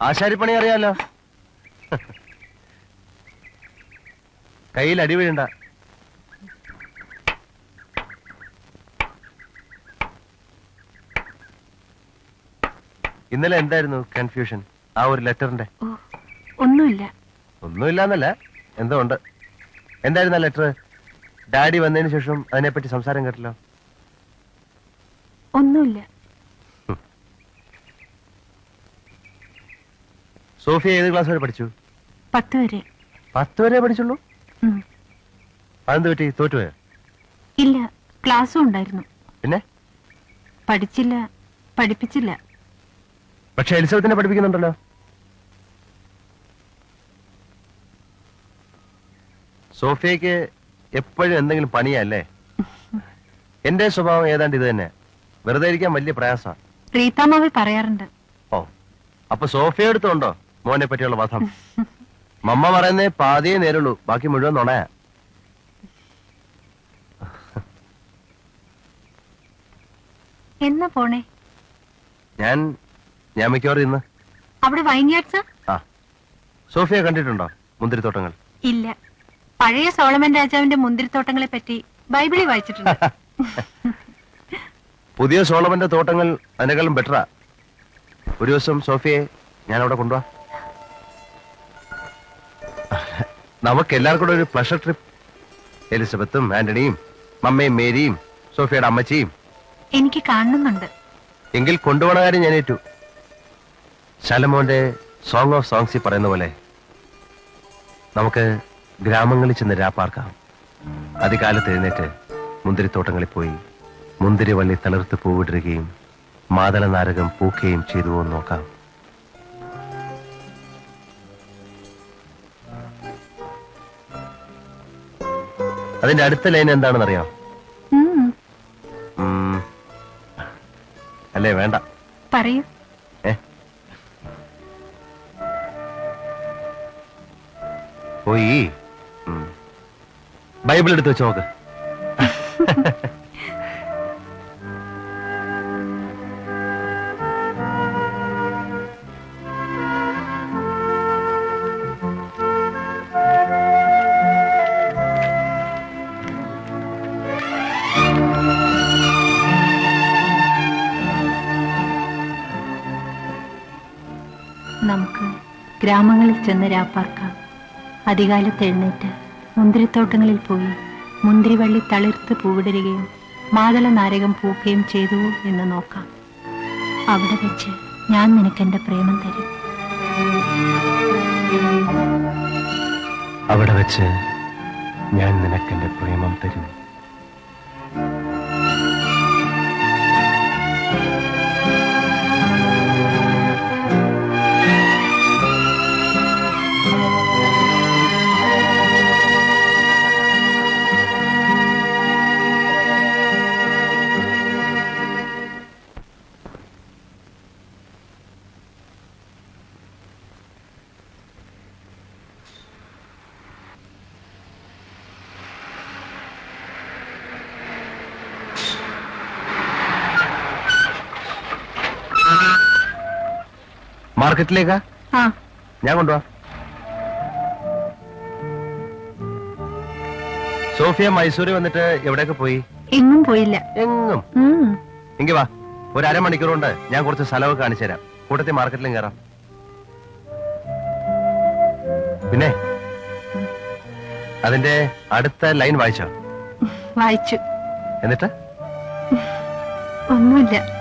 ആശാരിപ്പണി അറിയാലോ? കയ്യിൽ അടിവീഴണ്ട ഇന്നലെ എന്തായിരുന്നു കൺഫ്യൂഷൻ ആ ഒരു ലെറ്ററിന്റെ? ഒന്നുമില്ല ഒന്നുമില്ല. എന്നല്ല എന്തോ ഉണ്ട്. എന്തായിരുന്നു ആ ലെറ്റർ ഡാഡി വന്നതിന് ശേഷം അതിനെപ്പറ്റി സംസാരം കേട്ടല്ലോ? ഒന്നുമില്ല. സോഫിയ ഏത് ക്ലാസ് വരെ പഠിച്ചു? പത്ത് വരെ. പത്ത് വരെ പഠിച്ചുള്ളൂ. അതെന്ത് പറ്റി? തോറ്റുപോയോ? ഇല്ല ക്ലാസ്സും ഉണ്ടായിരുന്നു. പിന്നെ? പഠിച്ചില്ല പഠിപ്പിച്ചില്ല. പക്ഷെ എലിസബത്തിനെ പഠിപ്പിക്കുന്നുണ്ടല്ലോ. സോഫിയക്ക് എപ്പോഴും എന്തെങ്കിലും പണിയല്ലേ എന്റെ സ്വഭാവം ഏതാണ്ട് ഇത് തന്നെ. വെറുതെ ഇരിക്കാൻ വലിയ പ്രയാസമാണ് റീതാമാവി പറയാറുണ്ട്. ഓ. അപ്പൊ സോഫിയ എടുത്തുണ്ടോ? മോനെ പറ്റിയുള്ള വധം മമ്മ പറയുന്നേ പാതിയെ നേരുള്ളൂ. ബാക്കി മുഴുവൻ നുണയാ. എന്നാ പോണേ? ഞാൻ ഞാൻ മിക്കവാറും ഇന്ന്. അവിടെ വൈൻയാർഡ്സാ ആ. സോഫിയ കണ്ടിട്ടുണ്ടോ? മുന്തിരിത്തോട്ടങ്ങൾ. ഇല്ല. പഴയ സോളമൻ രാജാവിന്റെ മുന്തിരിത്തോട്ടങ്ങളെ പറ്റി ബൈബിളിൽ വായിച്ചിട്ടുണ്ട്. പുതിയ സോളമന്റെ തോട്ടങ്ങൾ അതിനേക്കാളും ബെറ്ററാ ഒരു ദിവസം സോഫിയെ ഞാൻ അവിടെ കൊണ്ടുപോവാ നമുക്ക് എല്ലാവർക്കും കൂടെ ഒരു പ്ലഷർ ട്രിപ്പ് എലിസബത്തും ആന്റണിയും മമ്മയും മേരിയും സോഫിയയുടെ അമ്മച്ചിയും. എനിക്ക് കാണുന്നുണ്ട്. എങ്കിൽ കൊണ്ടുപോണ കാര്യം ഞാൻ ഏറ്റു. ശലമോന്റെ സോങ് ഓഫ് സോങ്സിൽ പറയുന്ന പോലെ നമുക്ക് ഗ്രാമങ്ങളിൽ ചെന്ന് രാപ്പാർക്കാം അതികാലത്ത് എഴുന്നേറ്റ് മുന്തിരിത്തോട്ടങ്ങളിൽ പോയി മുന്തിരിവള്ളി തളിർത്ത് പൂവിടുകയും മാതള നാരകം പൂക്കുകയും ചെയ്തു നോക്കാം. അതിന്റെ അടുത്ത ലൈൻ എന്താണെന്ന് അറിയാം അല്ലേ വേണ്ട. പറയൂ. പോയി. ബൈബിൾ എടുത്ത് വെച്ച് നോക്ക്. ഗ്രാമങ്ങളിൽ ചെന്ന് രാപ്പാർക്കാം. അധികാലത്ത് എഴുന്നേറ്റ് മുന്തിരിത്തോട്ടങ്ങളിൽ പോയി മുന്തിരിവള്ളി തളിർത്ത് പൂവിടരുകയും മാതള നാരകം പൂക്കുകയും ചെയ്തു എന്ന് നോക്കാം. അവിടെ വെച്ച് ഞാൻ നിനക്ക് എന്റെ പ്രേമം തരും. അവിടെ വെച്ച് ഞാൻ നിനക്കെന്റെ പ്രേമം തരും. മാർക്കറ്റിലേക്കാ? ഞാൻ കൊണ്ടുവാ. സോഫിയ മൈസൂരിൽ വന്നിട്ട് എവിടെയൊക്കെ പോയി? എങ്ങും പോയില്ല. എങ്ങും? എങ്കി വാ. ഒരു അരമണിക്കൂർ കൊണ്ട് ഞാൻ കുറച്ച് സ്ഥലമൊക്കെ കാണിച്ചു തരാം. കൂട്ടത്തിൽ മാർക്കറ്റിലും കയറാം പിന്നെ? അതിന്റെ അടുത്ത ലൈൻ വായിച്ചോ? വായിച്ചു. എന്നിട്ട്? ഒന്നുമില്ല.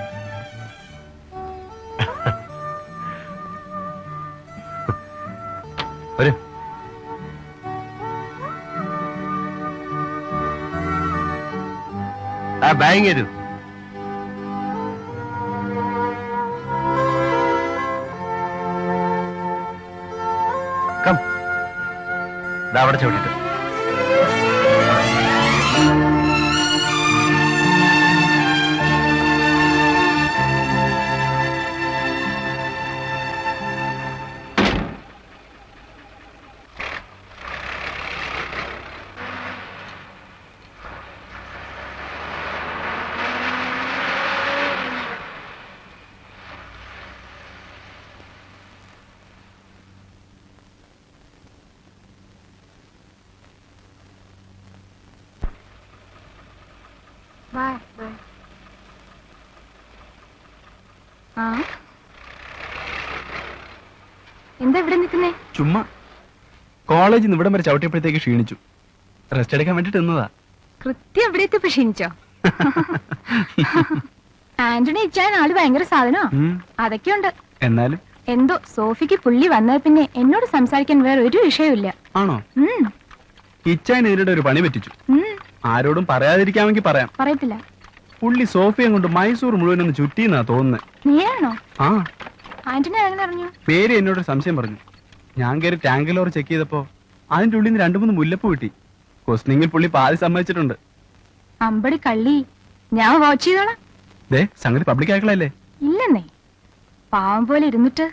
ദാ അവിടെ ചവിട്ടിട്ട്. ആ. എന്താ ഇവിടെ നിൽക്കുന്നേ? ചുമ്മാ. കോളേജിൽ നിന്ന് ഇവിടം വരെ ചവിട്ടിയപ്പോഴത്തേക്ക് ക്ഷീണിച്ചു. റെസ്റ്റ് എടുക്കാൻ വേണ്ടിട്ട് നിന്നതാ. കൃത്യം ഇവിടെ എത്തിയപ്പോ ക്ഷീണിച്ചോ? ആന്റണി ഇച്ചാൻ ആൾ ഭയങ്കര സാധനോ? ഉം, അതൊക്കെയുണ്ട്. എന്നാലും? എന്തോ സോഫിക്ക് പുള്ളി വന്ന പിന്നെ എന്നോട് സംസാരിക്കാൻ വേറെ ഒരു വിഷയമില്ല ആണോ? ഉം, ഇച്ചാൻ ഇതിനിടെ ഒരു പണി പറ്റിച്ചു. ഉം, ആരോടും പറയാതിരിക്കാമെങ്കിൽ പറയാം. പറയത്തില്ല. പുള്ളി സോഫിയം കൊണ്ട് മൈസൂർ മുഴുവൻ ഒന്ന് ചുറ്റിന്നാ തോന്നുന്നത് നീയാണോ? ആ. പേര് എന്നോട് സംശയം പറഞ്ഞു. ഞാൻ കയറി ടാങ്കിലോർ ചെക്ക് ചെയ്തപ്പോ അതിന്റെ ഉള്ളിൽ നിന്ന് രണ്ടു മൂന്ന് മുല്ലപ്പൂ കിട്ടി. കൊസ്നിങ്ങിൽ പുള്ളി പാതി സമ്മതിച്ചിട്ടുണ്ട്. അമ്പടി കള്ളി. ഞാൻ വാച്ച് ചെയ്തോളാം. സംഗതി പബ്ലിക് ആക്കളല്ലേ ഇല്ലെന്നേ. പാവം പോലെ ഇരുന്നിട്ട്.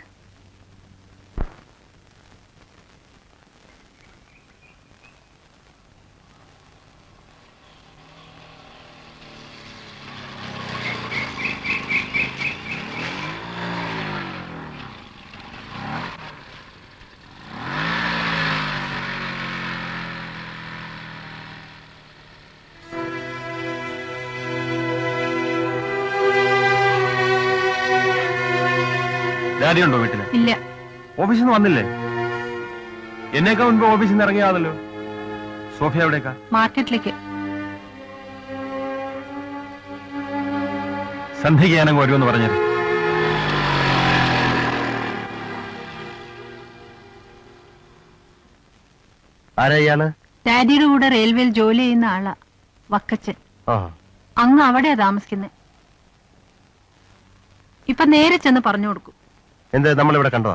ഉണ്ടോ വീട്ടിൽ? ഇല്ല. ഓഫീസിൽ നിന്ന് വന്നില്ലേ? എന്നേക്കാ മുൻപ് ഓഫീസിൽ നിന്ന് ഇറങ്ങിയാണല്ലോ സോഫിയ എവിടേക്കാ? മാർക്കറ്റിലേക്ക്. സന്ധ്യയ്ക്ക് ഞാനങ്ങ് വരുമെന്ന് പറഞ്ഞത്. ആരാ ഇയാൾ ഡാഡിയുടെ കൂടെ റെയിൽവേയിൽ ജോലി ചെയ്യുന്ന ആളാ വക്കച്ചൻ. ആ. അങ്ങ് അവിടെയാ താമസിക്കുന്നത് ഇപ്പൊ നേരെ ചെന്ന് പറഞ്ഞു കൊടുക്കും. എന്ത് നമ്മളിവിടെ കണ്ടോ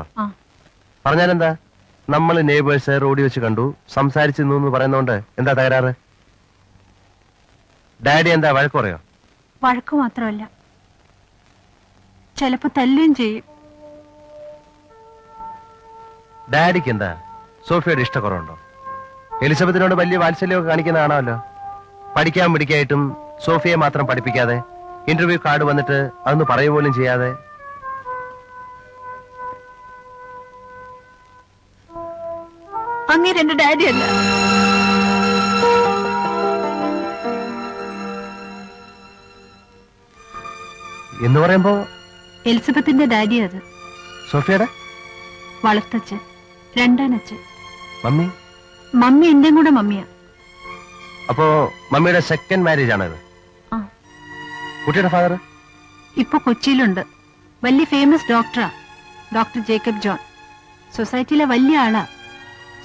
പറഞ്ഞാലെന്താ? നമ്മൾ നെയ്ബേഴ്സ് റോഡിൽ വെച്ച് കണ്ടു. സംസാരിച്ചു നിന്നു എന്ന് പറയുന്നോണ്ട് എന്താ തകരാറ്? ഡാഡി എന്താ വഴക്ക് പറയോ? വഴക്ക് മാത്രമല്ല. ചിലപ്പോ തല്ലുകയും ചെയ്യും. ഡാഡിക്ക് എന്താ? സോഫിയുടെ ഇഷ്ടക്കുറവുണ്ടോ? എലിസബത്തിനോട് വലിയ വാത്സല്യമൊക്കെ കാണിക്കുന്ന കാണാമല്ലോ. പഠിക്കാൻ പിടിക്കായിട്ടും സോഫിയെ മാത്രം പഠിപ്പിക്കാതെ ഇന്റർവ്യൂ കാർഡ് വന്നിട്ട് അതൊന്ന് പറയുക പോലും ചെയ്യാതെ അങ്ങേ എന്റെ ഡാഡി അല്ല. എന്ന് പറയുമ്പോ എലിസബത്തിന്റെ ഡാഡി അത്. സോഫിയുടെ? വളർത്തച്ഛൻ. രണ്ടാനച്ഛൻ മമ്മി? മമ്മി എന്റെ കൂടെ മമ്മിയാ. അപ്പോ മമ്മിയുടെ സെക്കൻഡ് മാരേജ് ആണത്. ആ. കുട്ടിയുടെ ഫാദർ ഇപ്പൊ കൊച്ചിയിലുണ്ട്. വലിയ ഫേമസ് ഡോക്ടറാ ഡോക്ടർ ജേക്കബ് ജോൺ. സൊസൈറ്റിയിലെ വലിയ ആളാ.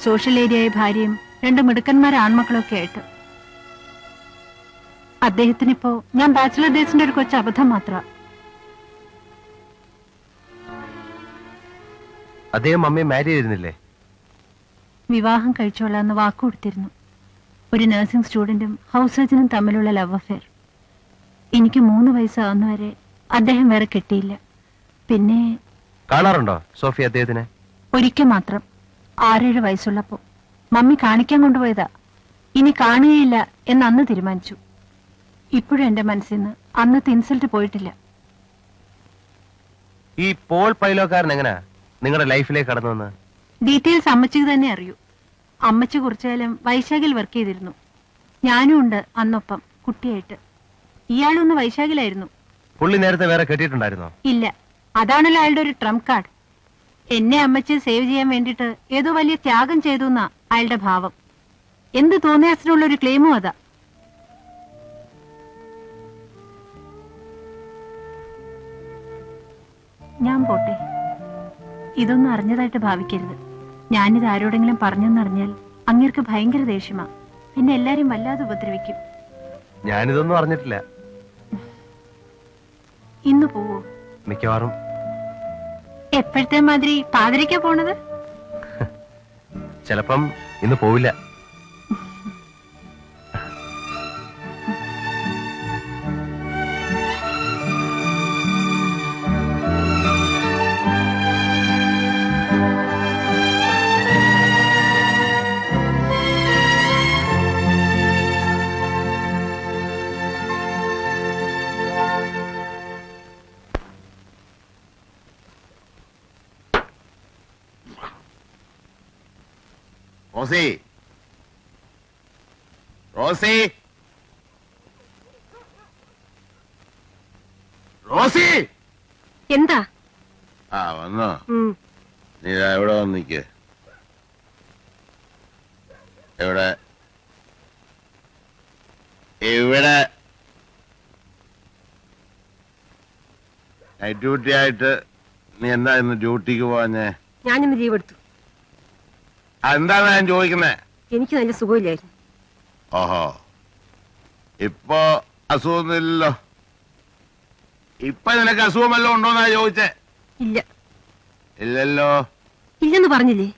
സോഷ്യൽ ഏരിയയായ ഭാര്യയും രണ്ട് മിടുക്കന്മാരെ ആൺമക്കളൊക്കെ ആയിട്ട്. അദ്ദേഹത്തിനിപ്പോ ഞാൻ ബാച്ചിലർ ഡേസിന്റെ ഒരു കൊച്ചു അബദ്ധം മാത്ര. അദ്ദേഹം മമ്മിയെ മാരി ചെയ്തിരുന്നില്ലേ? വിവാഹം കഴിച്ചോളാന്ന് വാക്കു കൊടുത്തിരുന്നു ഒരു നഴ്സിംഗ് സ്റ്റുഡന്റും ഹൗസ് സർജനും തമ്മിലുള്ള ലവ് അഫെയർ എനിക്ക് മൂന്ന് വയസ്സാവുന്നവരെ അദ്ദേഹം വേറെ കിട്ടിയില്ല. പിന്നെ കാണാറുണ്ടോ സോഫി അദ്ദേഹത്തിനെ? ഒരിക്കൽ മാത്രം. ആറേഴ് വയസ്സുള്ളപ്പോ. മമ്മി കാണിക്കാൻ കൊണ്ടുപോയതാ. ഇനി കാണുകയില്ല എന്ന് അന്ന് തീരുമാനിച്ചു. ഇപ്പോഴും എന്റെ മനസ്സിൽ നിന്ന് അന്നത്തെ ഇൻസൾട്ട് പോയിട്ടില്ല. ഈ പോൾ പൈലോക്കാരൻ എങ്ങനെയാ നിങ്ങളുടെ ലൈഫിലേക്ക് കടന്നു വന്ന് ഡീറ്റെയിൽസ് അമ്മച്ചിക്ക് തന്നെ അറിയൂ. അമ്മച്ചി കുറച്ചുകാലം വൈശാഖിൽ വർക്ക് ചെയ്തിരുന്നു. ഞാനും ഉണ്ട് അന്നൊപ്പം കുട്ടിയായിട്ട്. ഇയാളൊന്ന് വൈശാഖിലായിരുന്നു. പുള്ളി നേരത്തെ വേറെ കെട്ടിയിട്ടുണ്ടായിരുന്നോ? ഇല്ല. അതാണല്ലോ അയാളുടെ ഒരു ട്രംപ് കാർഡ് എന്നെ അമ്മച്ച് സേവ് ചെയ്യാൻ വേണ്ടിട്ട് ഏതോ വലിയ ത്യാഗം ചെയ്തു എന്നാ അയാളുടെ ഭാവം. എന്ത് തോന്നിയാസിനുള്ള ഒരു ക്ലെയിമും അതാ. ഞാൻ പോട്ടെ. ഇതൊന്നും അറിഞ്ഞതായിട്ട് ഭാവിക്കരുത്. ഞാനിത് ആരോടെങ്കിലും പറഞ്ഞെന്നറിഞ്ഞാൽ അങ്ങേർക്ക് ഭയങ്കര ദേഷ്യമാ. പിന്നെ എല്ലാരും വല്ലാതെ ഉപദ്രവിക്കും. ഞാനിതൊന്നും അറിഞ്ഞിട്ടില്ല. ഇന്ന് പോവോ? മിക്കവാറും എപ്പോഴത്തെ മാതിരി പാതിരയ്ക്കാ പോണത്? ചിലപ്പം ഇന്ന് പോവില്ല. റോസി. റോസി. റോസി. എന്താ? ആ വന്നോ. നീ എവിടെ വന്നിക്ക് എവിടെ? എവിടെ? ഇവിടെ നൈറ്റ് ഡ്യൂട്ടി ആയിട്ട് നീ എന്താ ഇന്ന് ഡ്യൂട്ടിക്ക് പോവാഞ്ഞേ? ഞാനിന്ന് ലീവ് എടുത്തു. എന്താണ് ഞാൻ ചോദിക്കുന്നത് എനിക്ക് നല്ല സുഖമില്ലായിരുന്നു. ഓഹോ ഇപ്പൊ അസുഖമൊന്നുമില്ലല്ലോ. ഇപ്പൊ നിനക്ക് അസുഖം വല്ലതും ഉണ്ടോന്നാ ചോദിച്ചേ? ഇല്ല. ഇല്ലല്ലോ. ഇല്ലെന്ന് പറഞ്ഞില്ലേ?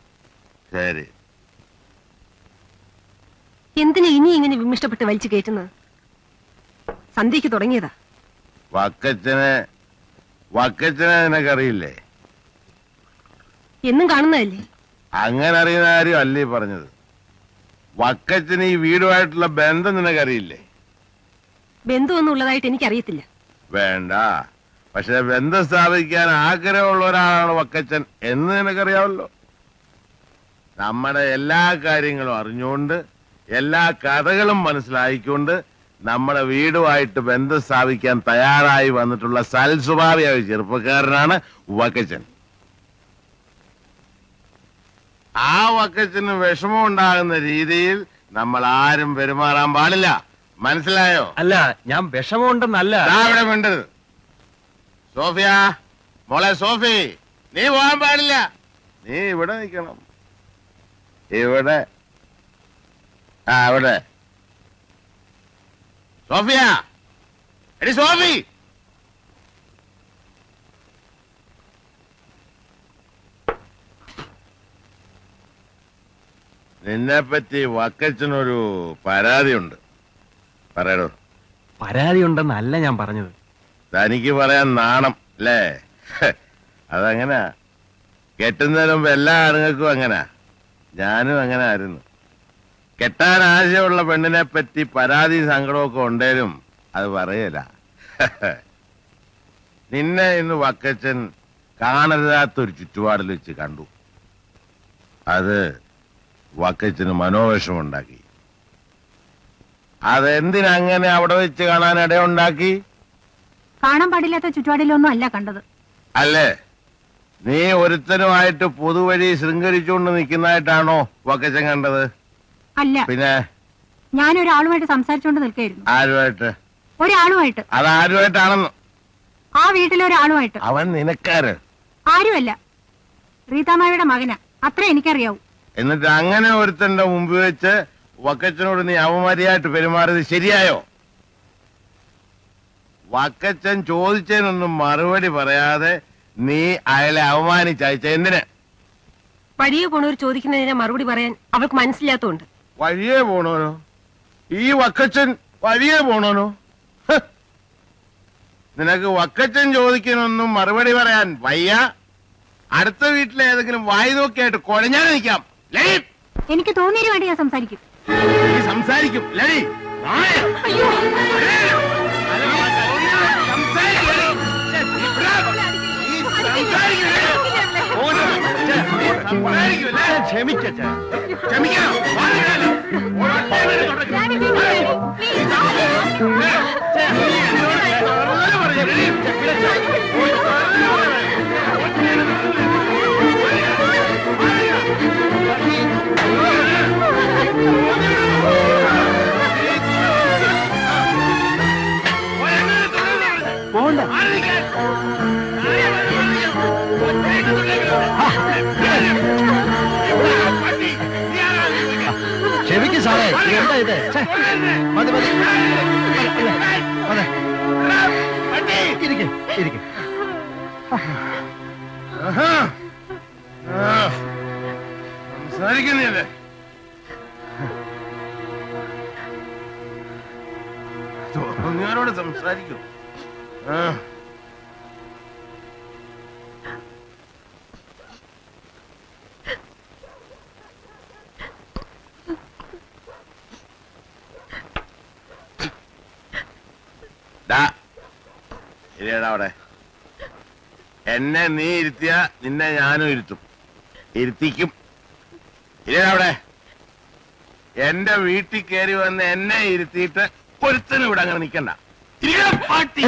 ശരി. എന്തിനാ ഇനി ഇങ്ങനെ വിമിഷ്ടപ്പെട്ട് വലിച്ചു കയറ്റുന്നത്? സന്ധ്യക്ക് തുടങ്ങിയതാ. വക്കച്ചനെ വക്കച്ചനെ നിനക്കറിയില്ലേ? എന്നും കാണുന്നതല്ലേ? അങ്ങനെ അറിയുന്ന കാര്യം അല്ലേ പറഞ്ഞത്? വക്കച്ചന് ഈ വീടുമായിട്ടുള്ള ബന്ധം നിനക്കറിയില്ലേ? ബന്ധുവൊന്നും ഉള്ളതായിട്ട് എനിക്കറിയത്തില്ല. വേണ്ട. പക്ഷെ ബന്ധം സ്ഥാപിക്കാൻ ആഗ്രഹമുള്ള ഒരാളാണ് വക്കച്ചൻ എന്ന് നിനക്കറിയാമല്ലോ. നമ്മുടെ എല്ലാ കാര്യങ്ങളും അറിഞ്ഞുകൊണ്ട് എല്ലാ കഥകളും മനസ്സിലായിക്കൊണ്ട് നമ്മുടെ വീടുമായിട്ട് ബന്ധം സ്ഥാപിക്കാൻ തയ്യാറായി വന്നിട്ടുള്ള സൽസ്വഭാവിയായ ചെറുപ്പക്കാരനാണ് വക്കച്ചൻ. ആ വക്കച്ചന് വിഷമം ഉണ്ടാകുന്ന രീതിയിൽ നമ്മൾ ആരും പെരുമാറാൻ പാടില്ല. മനസ്സിലായോ? അല്ല ഞാൻ വിഷമമുണ്ടെന്നല്ല. അവിടെ മിണ്ടരുത്. സോഫിയ മോളെ സോഫി നീ പോകാൻ പാടില്ല. നീ ഇവിടെ നിൽക്കണം. ഇവിടെ. ആ ഇവിടെ. സോഫിയ എടി സോഫി. നിന്നെ പറ്റി വക്കച്ചനൊരു പരാതിയുണ്ട്. പറയടോ. പരാതി ഉണ്ടെന്നല്ല ഞാൻ പറഞ്ഞത്. തനിക്ക് പറയാൻ നാണം അല്ലേ? അതങ്ങനെ അതങ്ങനാ. കെട്ടുന്നതിന് മുമ്പ് എല്ലാ ആണുങ്ങൾക്കും അങ്ങനാ. ഞാനും അങ്ങനെ ആയിരുന്നു കെട്ടാൻ ആശയമുള്ള പെണ്ണിനെ പറ്റി പരാതി സങ്കടമൊക്കെ ഉണ്ടേലും അത് പറയല. നിന്നെ ഇന്ന് വക്കച്ചൻ കാണരുതാത്തൊരു ചുറ്റുപാടിൽ വെച്ച് കണ്ടു. അത് വക്കച്ചന് മനോവേഷമുണ്ടാക്കി. അതെന്തിനങ്ങനെ അവിടെ വെച്ച് കാണാൻ ഇടയുണ്ടാക്കി? കാണാൻ പാടില്ലാത്ത ചുറ്റുപാടിലൊന്നും അല്ല കണ്ടത്. അല്ലേ? നീ ഒരുത്തനുമായിട്ട് പൊതുവഴി ശൃംഖരിച്ചുകൊണ്ട് നിൽക്കുന്നതായിട്ടാണോ വക്കച്ചൻ കണ്ടത്? അല്ല. പിന്നെ? ഞാൻ ഒരാളുമായിട്ട് സംസാരിച്ചുകൊണ്ട് നിൽക്കായിരുന്നു. ആരുമായിട്ട്? ഒരാളുമായിട്ട്. അതാരുമായിട്ടാണെന്ന്. ആ വീട്ടിലെ ഒരാളുമായിട്ട് അവൻ നിനക്കാര്? ആരുമല്ല. റീതാമായുടെ മകനാ. അത്ര എനിക്കറിയാവൂ. എന്നിട്ട് അങ്ങനെ ഒരുത്തന്റെ മുമ്പ് വെച്ച് വക്കച്ചനോട് നീ അവമര്യായിട്ട് പെരുമാറിയത് ശരിയായോ? വക്കച്ചൻ ചോദിച്ചതിനൊന്നും മറുപടി പറയാതെ നീ അയാളെ അവമാനിച്ചയച്ച എന്തിന്? വഴിയെ പോണവർ ചോദിക്കുന്നതിനെ മറുപടി പറയാൻ അവൾക്ക് മനസ്സിലാത്തോണ്ട് വഴിയേ പോണോനോ? ഈ വക്കച്ചൻ വഴിയേ പോണോനോ? നിനക്ക് വക്കച്ചൻ ചോദിക്കാനൊന്നും മറുപടി പറയാൻ വയ്യ. അടുത്ത വീട്ടിലെ ഏതെങ്കിലും വായി നോക്കിയായിട്ട് കുഴഞ്ഞാൽ നിൽക്കാം എനിക്ക് തോന്നിയൊരു വേണ്ടി ഞാൻ സംസാരിക്കും സംസാരിക്കും ലടി നായ. സംസാരിക്കുന്നില്ലേ തോന്നിയവരോട് സംസാരിക്കും. ആ. അവിടെ? എന്നെ നീ ഇരുത്തിയ നിന്നെ ഞാനും ഇരുത്തും. ഇരുത്തിക്കും. അവിടെ? എന്റെ വീട്ടിൽ കയറി വന്ന് എന്നെ ഇരുത്തിയിട്ട് പൊരുത്തനും ഇവിടെ അങ്ങനെ നിൽക്കണ്ട പാട്ടി.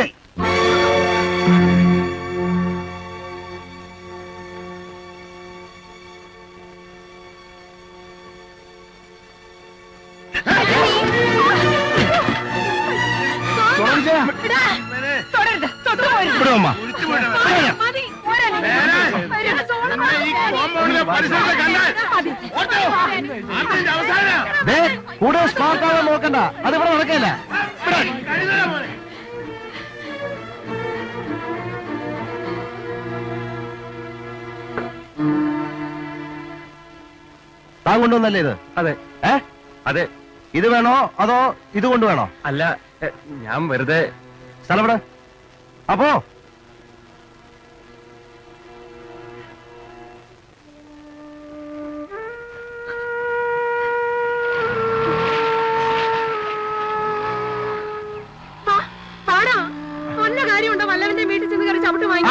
കൂടെ സ്മാർട്ട് ആവാൻ നോക്കണ്ട. അതിവിടെ നടക്കില്ല താ പോലെ താൻ കൊണ്ടുവന്നല്ലേ ഇത്? അതെ. ഏ? അതെ. ഇത് വേണോ അതോ ഇത് കൊണ്ടുവേണോ അല്ല ഞാൻ വെറുതെ സ്ഥലം അപ്പോ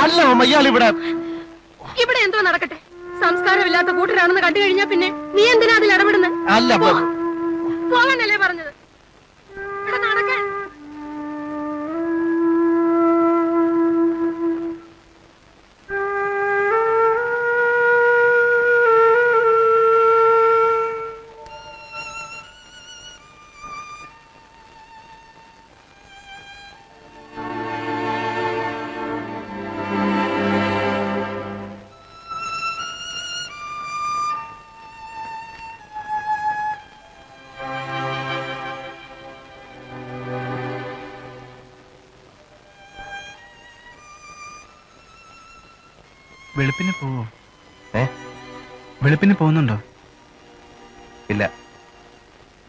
അല്ല അമ്മ ഇയാൾ ഇവിടെ. ഇവിടെ എന്തോ നടക്കട്ടെ. സംസ്കാരമില്ലാത്ത കൂട്ടരാണെന്ന് കണ്ടു കഴിഞ്ഞാ പിന്നെ നീ എന്തിനാ അതിൽ ഇടപെടുന്നത് അല്ല പോവാനല്ലേ പോകാനല്ലേ പറഞ്ഞത്? വെളുപ്പിന് പോവോ? ഏ? വെളുപ്പിന് പോകുന്നുണ്ടോ? ഇല്ല.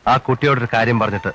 ആ കുട്ടിയോടൊരു കാര്യം പറഞ്ഞിട്ട്